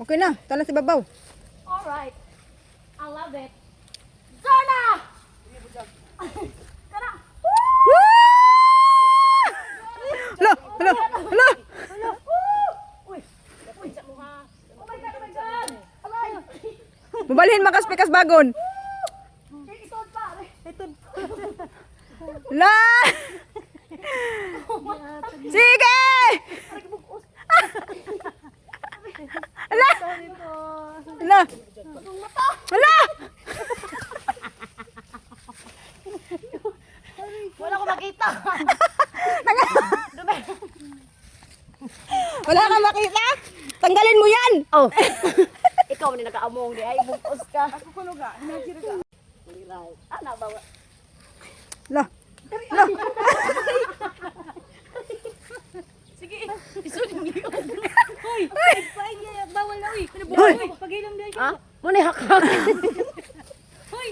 Okay na. Tala si babaw. Alright. I love it. Zona! Tara! Hala, hala, hala. Uy! Uy, sa mukha. Oh my God, oh my God! Alay! Mabalhin makas-pikas bagon. Ito pa! Ito La! Sige! Makita. Wala kang makita? Tanggalin mo yan! Oh. Ikaw ni nakaamong di ay bukos ka. Ako kuno ga, hinajir ka. Right. Ana ba? La! Sige. Isud mo yun. Hoy. Pain niya bawal na uy. Hoy! Pagilam di. Ha? Mo ni hakak. Hoy.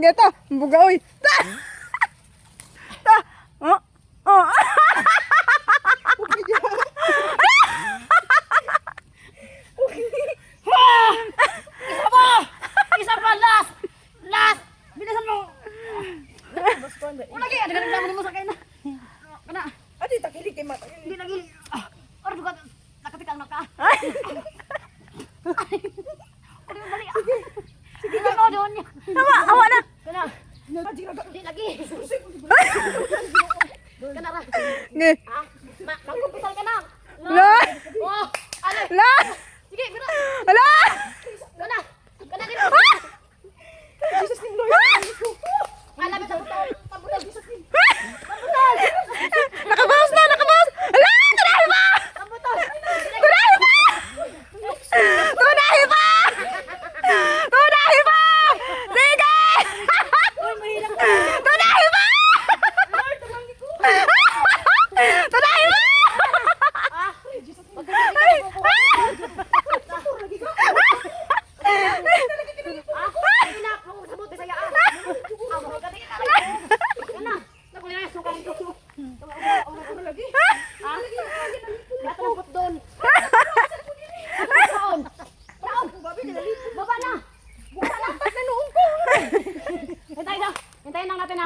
Nggak tahu buka oi. Tah. Tah. Oh. Oh. Kana ra. Nge! Ha? Ma, magkumpital ka na. La!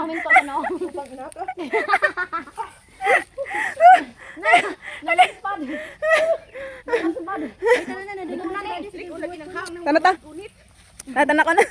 namin to ano. Na, nalispad. Nalispad. Ay, tara na, na, doon na. Tanata. Tanata ko na.